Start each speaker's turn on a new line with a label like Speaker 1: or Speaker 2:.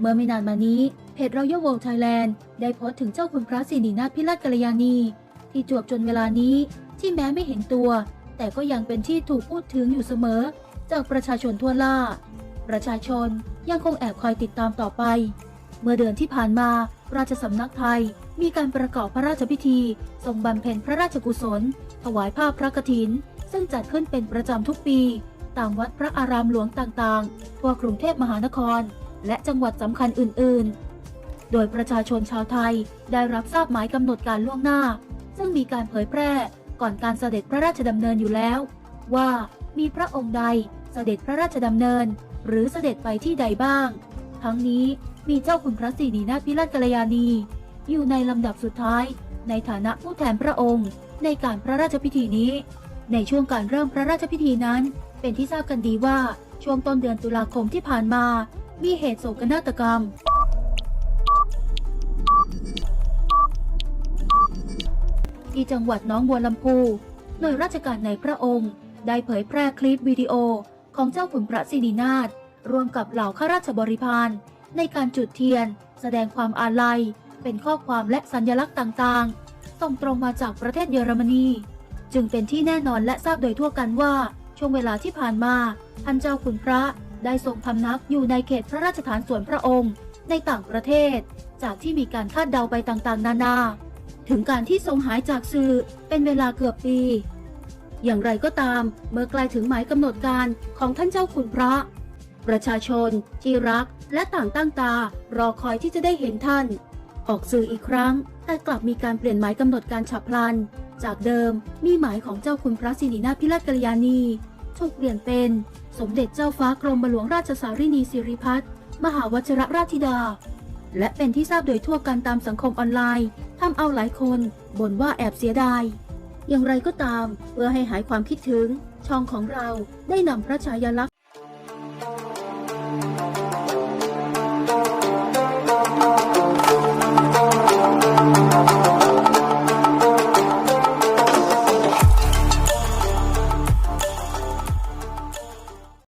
Speaker 1: เมื่อไม่นานมานี้เพจ Royal World Thailand ได้โพสต์ถึงเจ้าคุณพระสิรินาถพิราชกัลยาณี ที่จวบจนเวลานี้ที่แม้ไม่เห็นตัว แต่ก็ยังเป็นที่ถูกพูดถึงอยู่เสมอ จากประชาชนทั่วล่า ประชาชนยังคงแอบคอยติดตามต่อไป เมื่อเดือนที่ผ่านมาราชสำนักไทยมีการประกอบพระราชพิธีทรงบำเพ็ญพระราชกุศล ถวายผ้าพระกฐิน ซึ่งจัดขึ้นเป็นประจำทุกปี ตามวัดพระอารามหลวงต่างๆ ทั่วกรุงเทพมหานคร และจังหวัดสำคัญอื่น ๆ โดยประชาชนชาวไทยได้รับทราบหมายกำหนดการล่วงหน้า ซึ่งมีการเผยแพร่ก่อนการเสด็จพระราชดำเนินอยู่แล้ว ว่ามีพระองค์ใดเสด็จพระราชดำเนิน หรือเสด็จไปที่ใดบ้าง ทั้งนี้มีเจ้าคุณพระศรีนีนาถพิราชกัลยาณี อยู่ในลำดับสุดท้าย ในฐานะผู้แทนพระองค์ ในการพระราชพิธีนี้ ในช่วงการเริ่มพระราชพิธีนั้น เป็นที่ทราบกันดีว่าช่วงต้นเดือนตุลาคมที่ผ่านมา มีเหตุโศกนาฏกรรม ที่จังหวัดน้องบัวลำพูหน่วยราชการในพระองค์ ได้เผยแพร่คลิปวิดีโอของเจ้าขุนพระสิรินาถร่วมกับเหล่าข้าราชบริพารในการจุดเทียน แสดงความอาลัย เป็นข้อความและสัญลักษณ์ต่างๆ ส่งตรงมาจากประเทศเยอรมนี จึงเป็นที่แน่นอนและทราบโดยทั่วกันว่า ช่วงเวลาที่ผ่านมาท่านเจ้าขุนพระ ได้ทรงพำนักอยู่ในเขตพระราชฐานส่วนพระองค์ ในต่างประเทศ จากที่มีการคาดเดาไปต่างๆ นานา ถึงการที่ทรงหายจากสื่อเป็นเวลาเกือบปี อย่างไรก็ตามเมื่อใกล้ถึงหมายกำหนดการของท่านเจ้าขุนพระ ประชาชน ที่รักและต่างตั้งตา รอคอยที่จะได้เห็นท่าน ออกสื่ออีกครั้ง แต่กลับมีการเปลี่ยนหมายกำหนดการฉับพลัน จากเดิมมีหมายของเจ้าคุณพระสิรินาพิราชกัลยาณีถูกเปลี่ยนเป็น สมเด็จเจ้าฟ้ากรมหลวงราชสารินีสิริพัฒน์มหาวชิรราชธิดา และเป็นที่ทราบโดยทั่วกันตามสังคมออนไลน์ทำเอาหลายคนบ่นว่าแอบเสียดาย อย่างไรก็ตาม เพื่อให้หายความคิดถึง ช่องของเราได้นำพระฉายาลักษณ์